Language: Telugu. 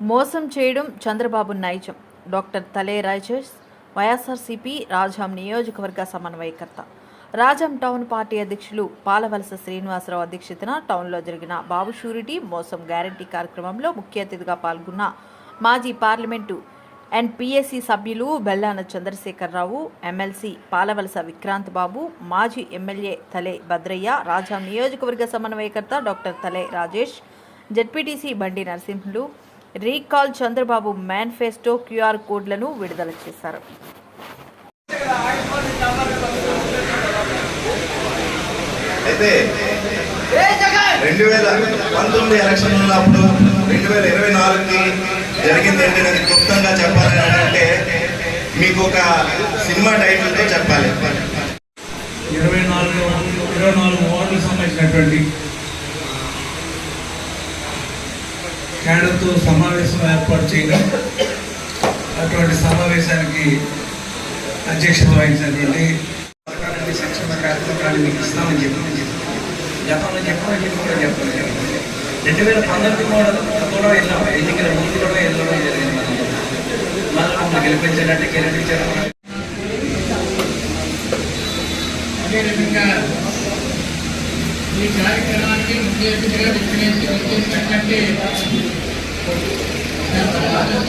మోసం చేయడం చంద్రబాబు నైజం. డాక్టర్ తలే రాజేష్ వైఎస్ఆర్సీపీ రాజాం నియోజకవర్గ సమన్వయకర్త. రాజాం టౌన్ పార్టీ అధ్యక్షులు పాలవలస శ్రీనివాసరావు అధ్యక్షతన టౌన్లో జరిగిన బాబు షూరిటీ మోసం గ్యారంటీ కార్యక్రమంలో ముఖ్య అతిథిగా పాల్గొన్న మాజీ పార్లమెంటు అండ్ పిఎస్సి సభ్యులు బెల్లాన చంద్రశేఖరరావు ఎమ్మెల్సీ పాలవలస విక్రాంత్ బాబు మాజీ ఎమ్మెల్యే తలే భద్రయ్య రాజాం నియోజకవర్గ సమన్వయకర్త doctor Thale Rajesh ZPTC Bandi Narasimhulu recall Chandrababu manifesto QR కోడ్లను విడుదల చేశారు. అయితే రెండు వేల పంతొమ్మిది ఎలక్షన్ ఉన్నప్పుడు రెండు వేల ఇరవై నాలుగుకి జరిగింది ఏంటి నేను క్లుప్తంగా చెప్పాలి అంటే మీకు ఒక సినిమా టైటిల్తో చెప్పాలి. ఇరవై నాలుగు ఇరవై నాలుగు వార్డులకు సంబంధించినటువంటి క్యాడర్తో సమావేశం ఏర్పాటు చేయడం అటువంటి సమావేశానికి అధ్యక్షత వహించినటువంటి పథకాలన్నీ సంక్షేమ కార్యక్రమాలు మీకు ఇస్తామని చెప్పి చెప్పమని చెప్పమని చెప్పమని చెప్పమని చెప్పాలి రెండు వేల పంతొమ్మిది కూడా కూడా వెళ్ళాం. ఎన్నికల ముందు కూడా వెళ్ళడం జరిగింది మనం. మళ్ళీ మమ్మల్ని గెలిపించాలంటే గెలిపించారు అదేవిధంగా ఈ కార్యక్రమానికి ముఖ్య అతిథిగా విచ్చేసినటువంటి Thank you.